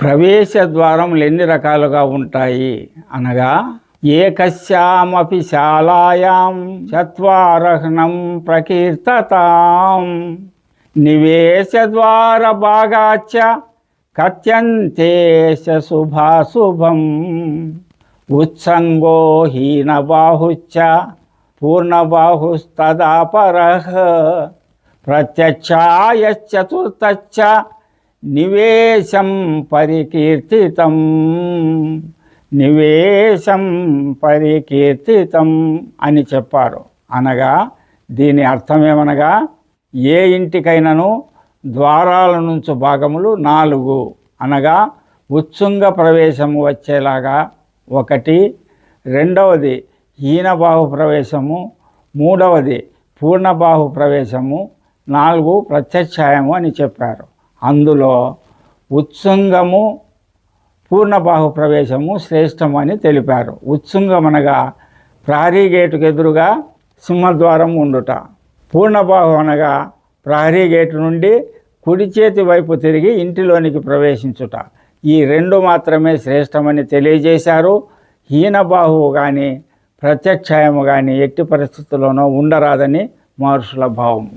ప్రవేశ ద్వారములు ఎన్ని రకాలుగా ఉంటాయి? అనగా ఏకస్యామపి శాలాయాం చత్వారహ్నం ప్రకీర్తతాం. నివేశ ద్వార భాగాచ కథ్యంతే శుభాశుభం ఉత్సంగో హీనబాహుశ్చ పూర్ణబాహుస్తదాపరః. ప్రత్యక్షాయశ్చతుర్థశ్చ నివేశం పరికీర్తితం. నివేశం పరికీర్తితం అని చెప్పారు. అనగా దీని అర్థమేమనగా ఏ ఇంటికైనాను ద్వారాల నుంచి భాగములు నాలుగు. అనగా ఉత్సుంగ ప్రవేశము వచ్చేలాగా ఒకటి రెండవది హీనబాహు ప్రవేశము మూడవది పూర్ణబాహు ప్రవేశము నాలుగు ప్రత్యక్షాయము అని చెప్పారు. అందులో ఉత్సుంగము పూర్ణబాహు ప్రవేశము శ్రేష్టమని అని తెలిపారు. ఉత్సుంగం అనగా ప్రహరీ గేటుకు ఎదురుగా సింహద్వారం ఉండుట. పూర్ణబాహు అనగా ప్రహరీ గేటు నుండి కుడి చేతి వైపు తిరిగి ఇంటిలోనికి ప్రవేశించుట. ఈ రెండు మాత్రమే శ్రేష్టమని తెలియజేశారు. హీనబాహువు కానీ ప్రత్యక్షాయము కానీ ఎట్టి పరిస్థితుల్లోనూ ఉండరాదని మహర్షుల భావము